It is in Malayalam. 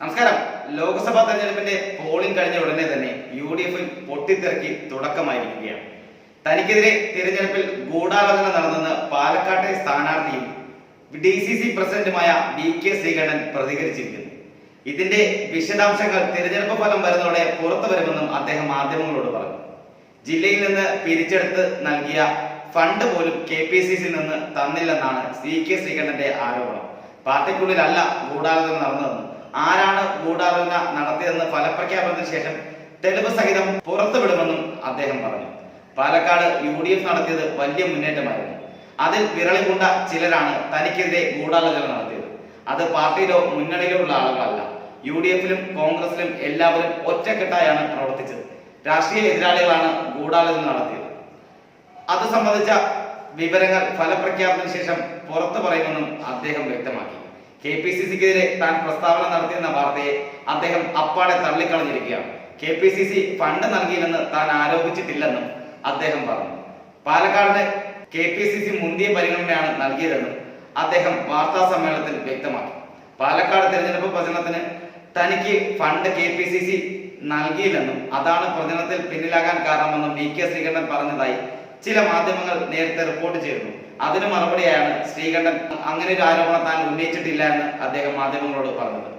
നമസ്കാരം. ലോക്സഭാ തെരഞ്ഞെടുപ്പിന്റെ പോളിംഗ് കഴിഞ്ഞ ഉടനെ തന്നെ യു ഡി എഫിൽ പൊട്ടിത്തെറിക്ക് തുടക്കമായിരിക്കുകയാണ്. തനിക്കെതിരെ തിരഞ്ഞെടുപ്പിൽ ഗൂഢാലോചന നടന്നെന്ന് പാലക്കാട്ടെ സ്ഥാനാർത്ഥിയും ഡി സി സി പ്രസിഡന്റുമായ വി കെ ശ്രീകണ്ഠൻ പ്രതികരിച്ചിരിക്കുന്നു. ഇതിന്റെ വിശദാംശങ്ങൾ തിരഞ്ഞെടുപ്പ് ഫലം വരുന്നതോടെ പുറത്തു വരുമെന്നും അദ്ദേഹം മാധ്യമങ്ങളോട് പറഞ്ഞു. ജില്ലയിൽ നിന്ന് പിരിച്ചെടുത്ത് നൽകിയ ഫണ്ട് പോലും കെ പി സി സി നിന്ന് തന്നില്ലെന്നാണ് സി കെ ശ്രീകണ്ഠന്റെ ആരോപണം. പാർട്ടിക്കുള്ളിലല്ല ഗൂഢാലോചന നടന്നതെന്നും ആരാണ് ഗൂഢാലോചന നടത്തിയതെന്ന് ഫലപ്രഖ്യാപനത്തിന് ശേഷം തെളിവ് സഹിതം പുറത്തുവിടുമെന്നും അദ്ദേഹം പറഞ്ഞു. പാലക്കാട് യു ഡി എഫ് നടത്തിയത് വലിയ മുന്നേറ്റമായിരുന്നു. അതിൽ വിരളി കൊണ്ട ചിലരാണ് തനിക്കെതിരെ ഗൂഢാലോചന നടത്തിയത്. അത് പാർട്ടിയിലോ മുന്നണിയിലോ ഉള്ള ആളുകളല്ല. യു ഡി എഫിലും കോൺഗ്രസിലും എല്ലാവരും ഒറ്റക്കെട്ടായാണ് പ്രവർത്തിച്ചത്. രാഷ്ട്രീയ എതിരാളികളാണ് ഗൂഢാലോചന നടത്തിയത്. അത് സംബന്ധിച്ച വിവരങ്ങൾ ഫലപ്രഖ്യാപനത്തിന് ശേഷം പുറത്തു പറയുമെന്നും അദ്ദേഹം വ്യക്തമാക്കി. കെ പി സി സിക്കെതിരെ താൻ പ്രസ്താവന നടത്തിയെന്ന വാർത്തയെ അദ്ദേഹം അപ്പാടെ തള്ളിക്കളഞ്ഞിരിക്കുകയാണ്. K P C C fund നൽകിയില്ലെന്ന് താൻ ആരോപിച്ചിട്ടില്ലെന്നും അദ്ദേഹം പറഞ്ഞു. പാലക്കാടിന് കെ പി സി സി മുന്തിയ പരിഗണനയാണ് നൽകിയതെന്നും അദ്ദേഹം വാർത്താ സമ്മേളനത്തിൽ വ്യക്തമാക്കി. പാലക്കാട് തെരഞ്ഞെടുപ്പ് പ്രചരണത്തിന് തനിക്ക് fund K P C C നൽകിയില്ലെന്നും അതാണ് പ്രചരണത്തിൽ പിന്നിലാകാൻ കാരണമെന്നും വി കെ ശ്രീകണ്ഠൻ പറഞ്ഞതായി ചില മാധ്യമങ്ങൾ നേരത്തെ റിപ്പോർട്ട് ചെയ്തിരുന്നു. അതിന് മറുപടിയാണ് ശ്രീകണ്ഠൻ. അങ്ങനെ ഒരു ആരോപണം താൻ ഉന്നയിച്ചിട്ടില്ല എന്ന് അദ്ദേഹം മാധ്യമങ്ങളോട് പറഞ്ഞത്.